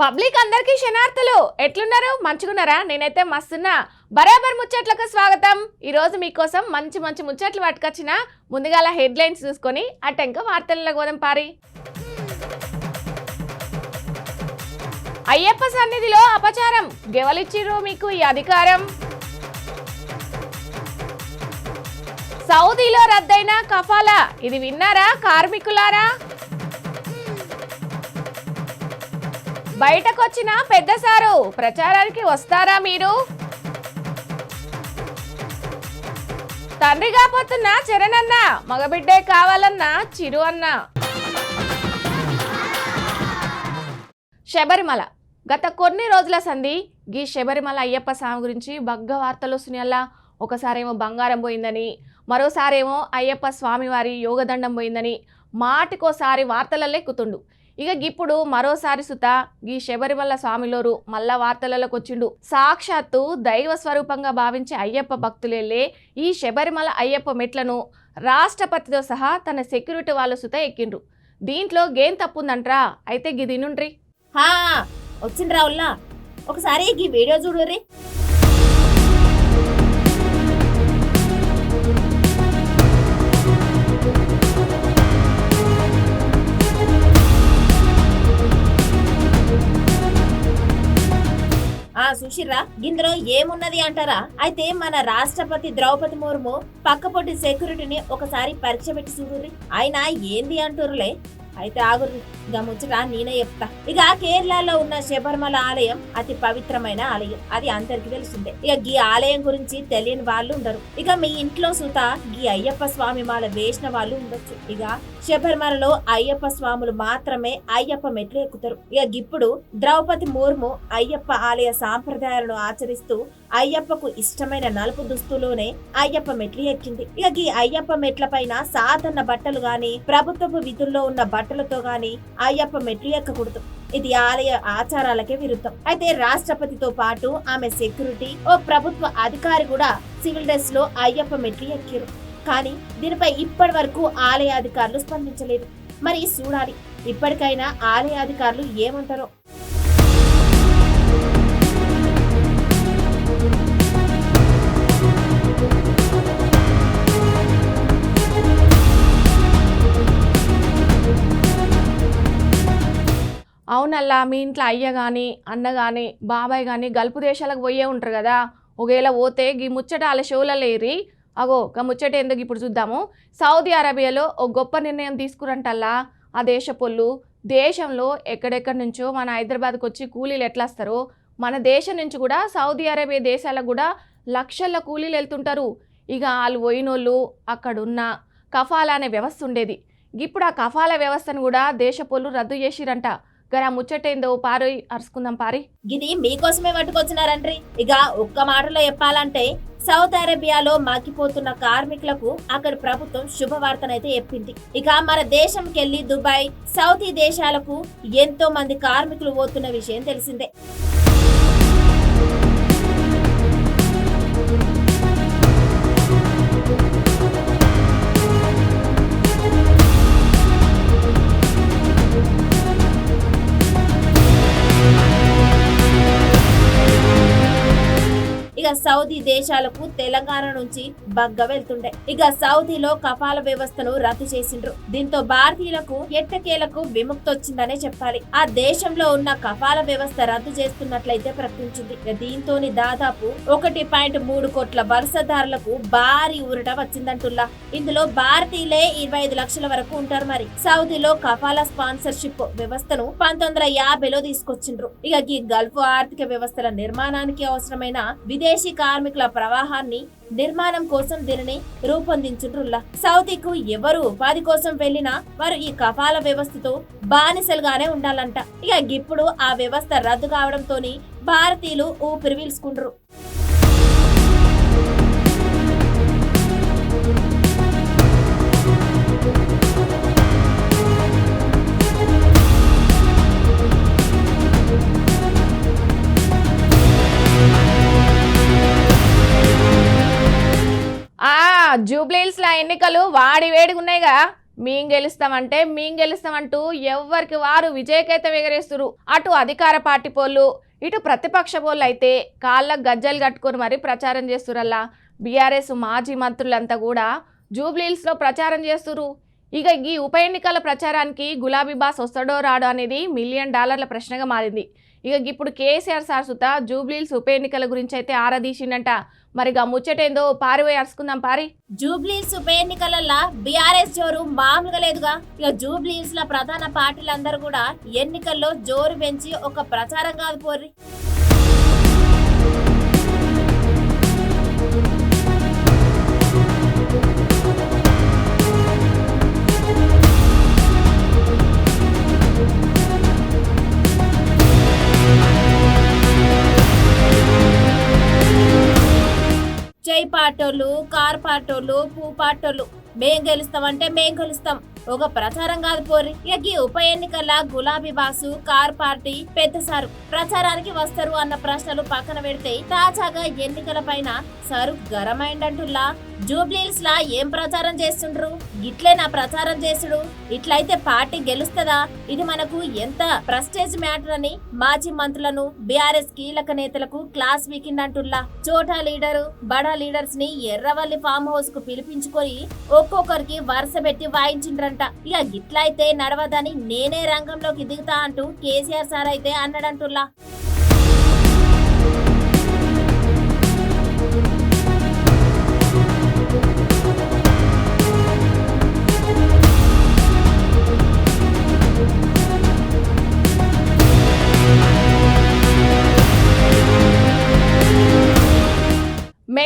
Public అందరికీ క్షణార్థులు ఎట్లున్నారు? మంచిగున్నారా? నేనైతే మస్తున్నా. బరాబర్ ముచ్చట్లకు స్వాగతం. ఈ రోజు మీకోసం మంచి మంచి ముచ్చట్లు పట్టుకొచ్చిన ముందుగాల హెడ్లైన్స్ చూసుకొని అటెంక వార్తల్లో గోదం పారి. అయ్యప్ప సన్నిధిలో అపచారం. గెవలిచ్చిర్రు మీకు ఈ అధికారం. సౌదీలో రద్దయిన కఫాలా. ఇది విన్నారా? కార్మికులారా? బయటకొచ్చిన పెద్ద సారు ప్రచారానికి వస్తారా మీరు? తండ్రి కాపోతున్న చరణ్ అన్న మగబిడ్డే కావాలన్న చిరు అన్న. శబరిమల. గత కొన్ని రోజుల సంధి గీ శబరిమల అయ్యప్ప స్వామి గురించి బగ్గ వార్తలు వస్తున్నాయల్లా. ఒకసారేమో బంగారం పోయిందని మరోసారేమో అయ్యప్ప స్వామివారి యోగదండం పోయిందని మాటికోసారి వార్తలలో ఎక్కుతుండు ఇక ఇప్పుడు మరోసారి సుత ఈ శబరిమల స్వామిలోరు మల్ల వార్తలలోకి వచ్చిండు సాక్షాత్తు దైవ స్వరూపంగా భావించే అయ్యప్ప భక్తులెళ్ళే ఈ శబరిమల అయ్యప్ప మెట్లను రాష్ట్రపతితో సహా తన సెక్యూరిటీ వాళ్ళు సుత ఎక్కిండ్రు. దీంట్లో గేమ్ తప్పుందంట్రా? అయితే గిదినుండ్రి వచ్చిండ్రా ఒకసారి ఈ వీడియో చూడుర్రి. ఆ ఇందులో ఏమున్నది అంటారా? అయితే మన రాష్ట్రపతి ద్రౌపది ముర్ము పక్కపొట్టి సెక్యూరిటీని ఒకసారి పరీక్ష పెట్టి చూడుర్రి. ఆయన ఏంది అంటుర్రులే? అయితే ఆగురు. ఇక ముచ్చట నేనే చెప్తా. ఇక కేరళలో ఉన్న శబరిమల ఆలయం అతి పవిత్రమైన ఆలయం. అది అందరికి తెలిసిందే. ఇక గీ ఆలయం గురించి తెలియని వాళ్ళు ఉండరు. ఇక మీ ఇంట్లో సుత గీ అయ్యప్ప స్వామి మాల వేసిన వాళ్ళు ఉండొచ్చు. ఇక శబరిమలలో అయ్యప్ప స్వాములు మాత్రమే అయ్యప్ప మెట్లు ఎక్కుతారు. ఇక ఇప్పుడు ద్రౌపది ముర్ము అయ్యప్ప ఆలయ సాంప్రదాయాలను ఆచరిస్తూ అయ్యప్పకు ఇష్టమైన నలుపు దుస్తులోనే అయ్యప్ప మెట్లు ఎక్కింది. ఇక ఈ అయ్యప్ప మెట్ల పైన సాధారణ బట్టలు గాని ప్రభుత్వపు విధుల్లో ఉన్న బట్టలతో గాని అయ్యప్ప మెట్లు ఎక్కకూడదు. ఇది ఆలయ ఆచారాలకే విరుద్ధం. అయితే రాష్ట్రపతితో పాటు ఆమె సెక్యూరిటీ ఓ ప్రభుత్వ అధికారి కూడా సివిల్ డ్రెస్లో అయ్యప్ప మెట్లు ఎక్కారు. కానీ దీనిపై ఇప్పటి వరకు ఆలయ అధికారులు స్పందించలేదు. మరి చూడాలి ఇప్పటికైనా ఆలయ అధికారులు ఏమంటారో. అవునల్లా మీ ఇంట్లో అయ్య కానీ అన్న కానీ బాబాయ్ కానీ గల్పు దేశాలకు పోయే ఉంటారు కదా. ఒకవేళ పోతే గీ ముచ్చట వాళ్ళ షోలలో ఏరి అగో ఒక ముచ్చట ఎందుకు ఇప్పుడు చూద్దాము. సౌదీ అరేబియాలో ఒక గొప్ప నిర్ణయం తీసుకురంటల్లా ఆ దేశ పొల్లు. దేశంలో ఎక్కడెక్కడి నుంచో మన హైదరాబాద్కి వచ్చి కూలీలు ఎట్లా వస్తారో మన దేశం నుంచి కూడా సౌదీ అరేబియా దేశాలకు కూడా లక్షల కూలీలు వెళ్తుంటారు. ఇక వాళ్ళు పోయినోళ్ళు అక్కడున్న కఫాలా అనే వ్యవస్థ ఉండేది. ఇప్పుడు ఆ కఫాలా వ్యవస్థను కూడా దేశ పొల్లు రద్దు చేసిరంట. గరా ముచ్చటేందో పారి అరుచుకుందాం పారి. ఇది మీకోసమే పట్టుకొచ్చినారంట్రీ. ఇక ఒక్క మాటలో చెప్పాలంటే సౌత్ అరేబియాలో మాకిపోతున్న కార్మికులకు అక్కడ ప్రభుత్వం శుభవార్తనైతే చెప్పింది. ఇక మన దేశంకెళ్ళి దుబాయ్ సౌదీ దేశాలకు ఎంతో మంది కార్మికులు పోతున్న విషయం తెలిసిందే. ఇక సౌదీ దేశాలకు తెలంగాణ నుంచి బగ్గ వెళ్తుండే. ఇక సౌదీలో కపాల వ్యవస్థను రద్దు చేసిండ్రు. దీంతో భారతీయులకు ఎట్టకేలకు విముక్తి వచ్చిందనే చెప్పాలి. ఆ దేశంలో ఉన్న కపాల వ్యవస్థ రద్దు చేస్తున్నట్లయితే ప్రకటించింది. దీంతోని దాదాపు ఒకటి పాయింట్ మూడు కోట్ల వలసదారులకు భారీ ఊరట వచ్చిందంటుల్లా. ఇందులో భారతీయులే ఇరవై ఐదు లక్షల వరకు ఉంటారు మరి. సౌదీలో కపాల స్పాన్సర్షిప్ వ్యవస్థను పంతొమ్మిది వందల యాభైలో తీసుకొచ్చిండ్రు. ఇక ఈ గల్ఫ్ ఆర్థిక వ్యవస్థల నిర్మాణానికి అవసరమైన విదేశీ కార్మికుల ప్రవాహాన్ని నిర్మాణం కోసం దీనిని రూపొందించుండ్రుల్లా సౌదీకు ఎవరు ఉపాధి కోసం వెళ్ళినా వారు ఈ కపాల వ్యవస్థతో బానిసలుగానే ఉండాలంట. ఇక ఇప్పుడు ఆ వ్యవస్థ రద్దు కావడంతోని భారతీయులు ఊపిరి పీల్చుకుంటారు జూబ్లీహిల్స్లో ఎన్నికలు వాడి వేడిగా ఉన్నాయిగా. మేం గెలుస్తామంటే మేం గెలుస్తామంటూ ఎవరికి వారు విజయకేత ఎగరేస్తురు అటు అధికార పార్టీ పోళ్ళు ఇటు ప్రతిపక్ష పోళ్ళు అయితే కాళ్ళకు గజ్జలు కట్టుకొని మరీ ప్రచారం చేస్తురల్లా బీఆర్ఎస్ మాజీ మంత్రులంతా కూడా జూబ్లీహిల్స్లో ప్రచారం చేస్తురు ఇక ఈ ఉప ఎన్నికల ప్రచారానికి గులాబీ బాస్ వస్తాడో రాడో అనేది మిలియన్ డాలర్ల ప్రశ్నగా మారింది. ఇక ఇప్పుడు కేసీఆర్ సార్ సుత జూబ్లీహిల్స్ ఉప ఎన్నికల గురించి అయితే ఆరాధీసిండంట మరి ఇక ముచ్చటేందో పారిపోయి అరుచుకుందాం పారి. జూబ్లీస్ ఉప ఎన్నికలలో బీఆర్ఎస్ జోరు మామూలుగా లేదుగా. ఇక జూబ్లీస్ ల ప్రధాన పార్టీలందరూ కూడా ఎన్నికల్లో జోరు పెంచి ఒక ప్రచారం కాదు పోర్రి. పాటోళ్ళు కార్ పాటోళ్ళు పూ పాటోళ్ళు. మేం గెలుస్తామంటే మేం గెలుస్తాం. ఒక ప్రచారం కాదు పోరి ఇక ఈ ఉప ఎన్నికల గులాబీ బాసు కార్ పార్టీ పెద్ద సారు ప్రచారానికి వస్తారు అన్న ప్రశ్నలు పక్కన పెడితే తాజాగా ఎన్నికల పైన సారు గరమైందంటుల్లా జూబ్లీల్స్ లా ఏం ప్రచారం చేస్తుండ్రు? ఇట్లే నా ప్రచారం చేసుడు? ఇట్లయితే పార్టీ గెలుస్తదా? ఇది మనకు ఎంత ప్రెస్టేజ్ మ్యాటర్ అని మాజీ మంత్రులను బీఆర్ఎస్ కీలక నేతలకు క్లాస్ వీకిండ్ అంటుల్లా చోటా లీడరు బడా లీడర్స్ని ఎర్రవల్లి ఫామ్ హౌస్కు పిలిపించుకొని ఒక్కొక్కరికి వరుస పెట్టి వాయించిండ్రంట ఇక గిట్లయితే నడవదని నేనే రంగంలోకి దిగుతా అంటూ కేసీఆర్ సార్ అయితే అన్నాడంటుల్లా.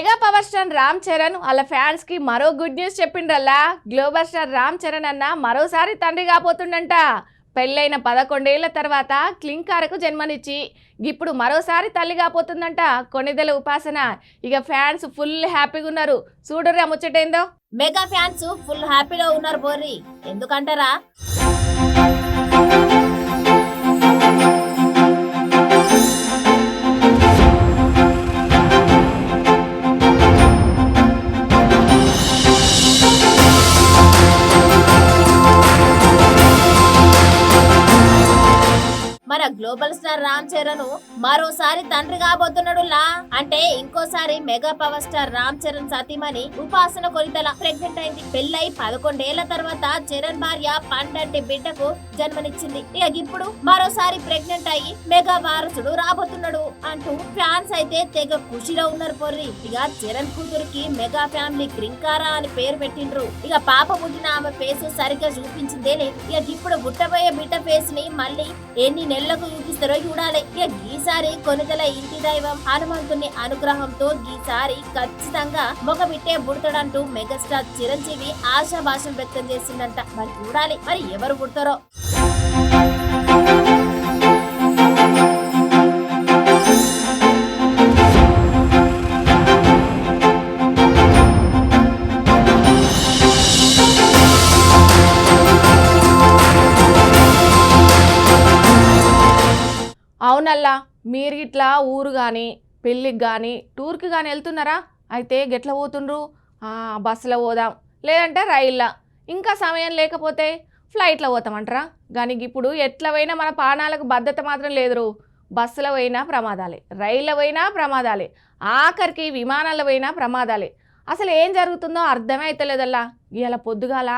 Mega power star Ram Charan వాళ్ళ ఫ్యాన్స్కి మరో గుడ్ న్యూస్ చెప్పిండ్రల్లా? గ్లోబల్ స్టార్ రామ్ చరణ్ అన్న మరోసారి తండ్రి కాబోతుండంట. పెళ్ళైన పదకొండేళ్ళ తర్వాత క్లింకారకు జన్మనిచ్చి ఇప్పుడు మరోసారి తల్లి కాబోతుందంట కొనిదెల ఉపాసన. ఇక ఫ్యాన్స్ ఫుల్ హ్యాపీగా ఉన్నారు. చూడరా ముచ్చటేందో? మెగా ఫ్యాన్స్ ఫుల్ హ్యాపీగా ఉన్నారు బోర్రి. ఎందుకంటారా? మన గ్లోబల్ స్టార్ రామ్ చరణ్ మరోసారి తండ్రి కాబోతున్నాడు లా అంటే ఇంకోసారి mega power star Ram Charan సతీమణి ఉపాసన కొరితల ప్రెగ్నెంట్ అయింది. పెళ్ళై పదకొండేళ్ళ తర్వాత చరణ్ భార్య పండంటి బిడ్డకు జన్మనిచ్చింది. ఇక ఇప్పుడు మరోసారి ప్రెగ్నెంట్ అయ్యి మెగా వారసుడు రాబోతున్నాడు అంటూ ఫ్యాన్స్ అయితే తెగ ఖుషిలో ఉన్నారు పొర్రి. ఇక చరణ్ కూతురికి మెగా ఫ్యామిలీ క్రింకారా అని పేరు పెట్టిండ్రు. ఇక పాప పుట్టిన ఆమె ఫేస్ సరిగ్గా చూపించిందే లేదు ఇక ఇప్పుడు గుట్టబోయే బిడ్డ ఫేస్ని మళ్ళీ ఎన్ని పిల్లలకు చూపిస్తారో చూడాలి. ఇక ఈసారి కొనితల ఇంటి దైవం హనుమంతుని అనుగ్రహంతో ఈసారి ఖచ్చితంగా మగ బిట్టే పుడతాడంటూ మెగాస్టార్ చిరంజీవి ఆశాభాషం వ్యక్తం చేసిందంట. మరి చూడాలి. మరి ఎవరు పుడతారో? మీరు ఇట్లా ఊరు కానీ పెళ్ళికి కానీ టూర్కి కానీ వెళ్తున్నారా? అయితే గెట్ల పోతుండ్రు? బస్సులో పోదాం. లేదంటే రైల్లో. ఇంకా సమయం లేకపోతే ఫ్లైట్లో పోతామంటారా? కానీ ఇప్పుడు ఎట్లా పోయినా మన ప్రాణాలకు భద్రత మాత్రం లేదురు. బస్సులో పోయినా ప్రమాదాలే. రైళ్ళ పోయినా ప్రమాదాలే. ఆఖరికి విమానాల్లో పోయినా ప్రమాదాలే. అసలు ఏం జరుగుతుందో అర్థమే అవుతలేదల్లా ఇవాళ పొద్దుగాల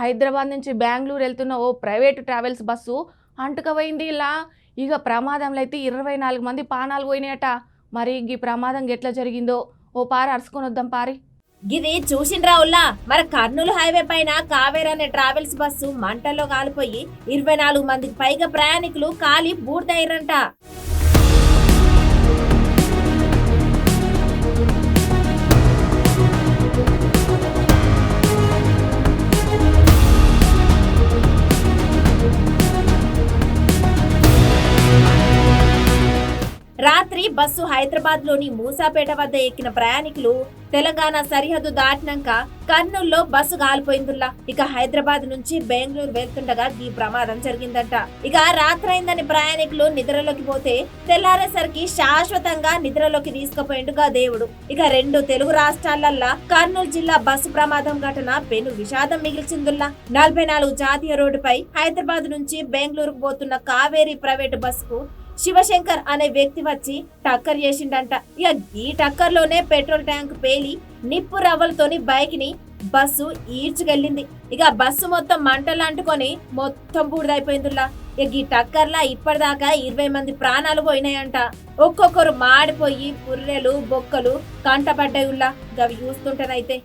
హైదరాబాద్ నుంచి బెంగళూరు వెళ్తున్న ఓ ప్రైవేట్ ట్రావెల్స్ బస్సు అంటుకపోయింది ఇలా. ఇక ప్రమాదంలో అయితే ఇరవై నాలుగు మంది పానాలు పోయినాయట. మరి ఈ ప్రమాదం ఎట్లా జరిగిందో? ఓ పారి అరుచుకొని వద్దాం పారి. ఇది చూసిండ్రా ఉల్లా. మన కర్నూలు హైవే పైన కావేర్ అనే ట్రావెల్స్ బస్సు మంటల్లో కాలిపోయి ఇరవై నాలుగు మందికి పైగా ప్రయాణికులు కాలి బూడిదయ్యారంట. బస్సు హైదరాబాద్లోని మూసాపేట వద్ద ఎక్కిన ప్రయాణికులు తెలంగాణ సరిహద్దు దాటినాక కర్నూల్లో బస్సు కాలిపోయిందిలా ఇక హైదరాబాద్ నుంచి బెంగళూరు వెళ్తుండగా ఈ ప్రమాదం జరిగిందంట. ఇక రాత్రైందని ప్రయాణికులు నిద్రలోకి పోతే తెల్లారేసరికి శాశ్వతంగా నిద్రలోకి తీసుకుపోయిండుగా దేవుడు. ఇక రెండు తెలుగు రాష్ట్రాలల్లా కర్నూలు జిల్లా బస్సు ప్రమాదం ఘటన పెను విషాదం మిగిల్చిందిలా నలభై నాలుగు జాతీయ రోడ్డుపై హైదరాబాద్ నుంచి బెంగళూరుకు పోతున్న కావేరీ ప్రైవేటు బస్సుకు శివశంకర్ అనే వ్యక్తి వచ్చి టక్కర్ చేసిండంట. ఇక ఈ టక్కర్లోనే పెట్రోల్ ట్యాంక్ పేలి నిప్పు రవ్వలతోని బైక్ని బస్సు ఈడ్చుకెళ్ళింది. ఇక బస్సు మొత్తం మంటలు అంటుకొని మొత్తం బూడిదైపోయిందిలా ఇక ఈ టక్కర్లా ఇప్పటిదాకా ఇరవై మంది ప్రాణాలు పోయినాయంట. ఒక్కొక్కరు మాడిపోయి పుర్రెలు బొక్కలు కంటపడ్డాయుల్లా. గవి చూస్తుంటేనైతే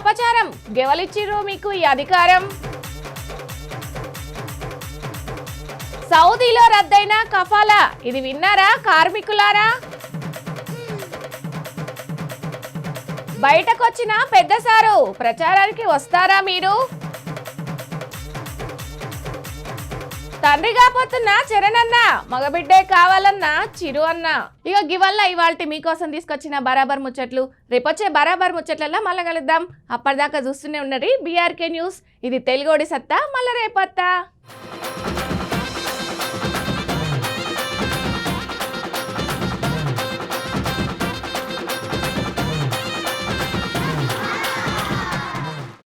అపచారం. గెవలిచ్చిర్రు మీకు ఈ అధికారం. సౌదీలో రద్దయిన కఫాలా. ఇది విన్నారా కార్మికులారా? బయటకొచ్చిన పెద్ద సారు ప్రచారానికి వస్తారా మీరు? తండ్రి కాపోతున్న చరణ్ అన్న మగబిడ్డే కావాలన్న చిరు అన్న. ఇక గివల్ల ఇవాళ మీకోసం తీసుకొచ్చిన బరాబర్ ముచ్చట్లు. రేపొచ్చే బరాబర్ ముచ్చట్లలో మళ్ళీ కలుద్దాం. అప్పటిదాకా చూస్తూనే ఉన్నది బీఆర్కే న్యూస్ ఇది తెలుగోడి సత్తా మళ్ళీ రేపత్తా.